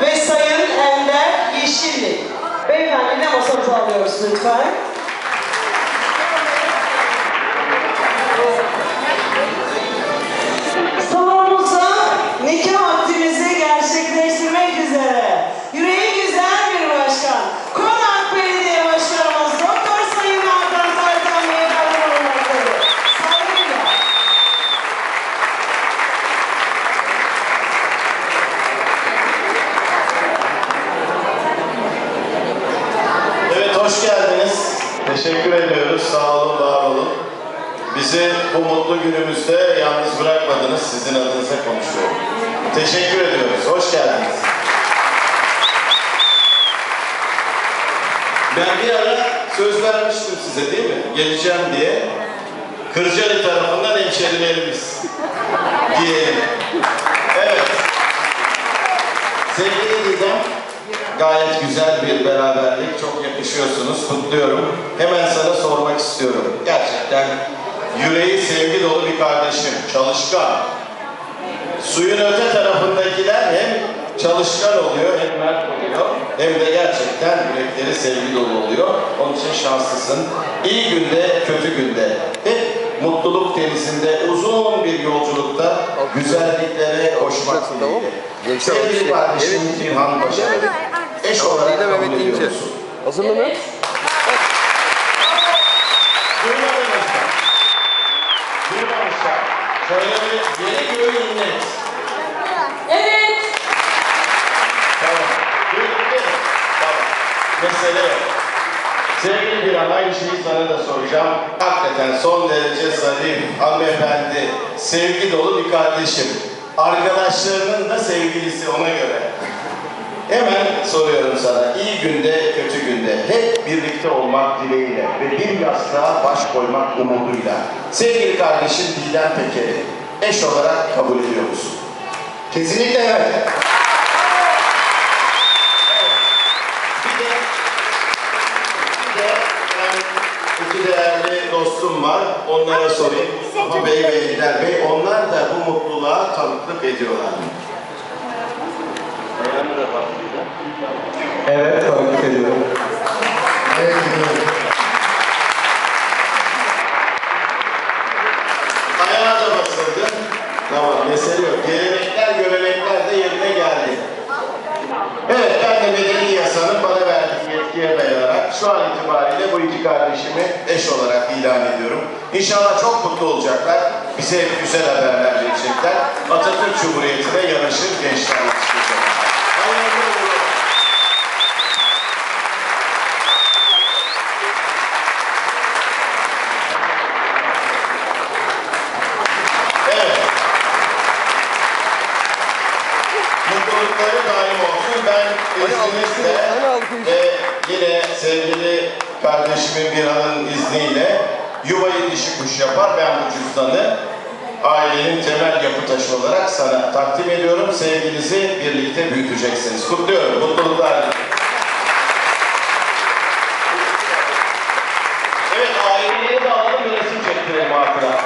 ve Sayın Ender Yeşilli. Beyefendi ne masamıza alıyoruz lütfen. Teşekkür ediyoruz. Sağ olun, var olun. Bizi bu mutlu günümüzde yalnız bırakmadınız. Sizin adınıza konuşuyorum. Teşekkür ediyoruz. Hoş geldiniz. Ben bir ara söz vermiştim size değil mi? Geleceğim diye. Kırcalı tarafından hemşerilerimiz diyelim. Evet. Sevgili Didem, gayet güzel bir beraberlik. Çok yakışıyorsunuz. Kutluyorum. Hemen sana sormak istiyorum. Gerçekten yüreği sevgi dolu bir kardeşim. Çalışkan. Suyun öte tarafındakiler hem çalışkan oluyor hem mert oluyor. Hem de gerçekten yürekleri sevgi dolu oluyor. Onun için şanslısın. İyi günde, kötü günde. Hep mutluluk denizinde uzun bir yolculukta güzelliklere koşmak dileğiyle. Sevgili kardeşim İlhan Başarı. Eş olarak Didem kabul evet ediyor deyince. musun? Hazır mı? Mı? Duymamışlar. Şöyle bir yeni göğü inlet. Evet. Tamam. Duyduk değil mi? Tamam. Mesele yok. Sevgili Dilan aynı şeyi sana da soracağım. Hakikaten son derece zarif, hanımefendi, sevgi dolu bir kardeşim. Arkadaşlarının da sevgilisi ona göre. Hemen soruyorum sana. İyi günde, kötü günde hep birlikte olmak dileğiyle ve bir yastığa baş koymak umuduyla. Sevgili kardeşim Didem Peker'i eş olarak kabul ediyor musun? Kesinlikle evet. Bir de, bir de ben iki değerli dostum var. Onlara sorayım. Ama Bey ve İlder Bey onlar da bu mutluluğa tanıklık ediyorlar. Evet, tanıklık ediyorum. Evet, ediyorum. Ayağa da basıldı. Tamam, mesele yok. Gelenekler, görenekler de yerine geldi. Evet, ben de medeni yasanın bana verdiği yetkiye dayanarak şu an itibariyle bu iki kardeşimi eş olarak ilan ediyorum. İnşallah çok mutlu olacaklar. Bize hep güzel haberler verecekler. Atatürk Cumhuriyeti'ne yanaşır gençler. Hayırlı uğurlu olsun. Evet. Mutlulukları daim olsun. Ben izninizle ve yine sevgili kardeşimin bir hanın izniyle yuvayı dişi kuş yapar. Ben bu cüzdanı ailenin temel yapı taşı olarak sana takdim ediyorum. Birlikte büyüteceksiniz. Kutluyorum. Mutluluklar. Evet aileleri de alalım bir resim çektirelim. Aileler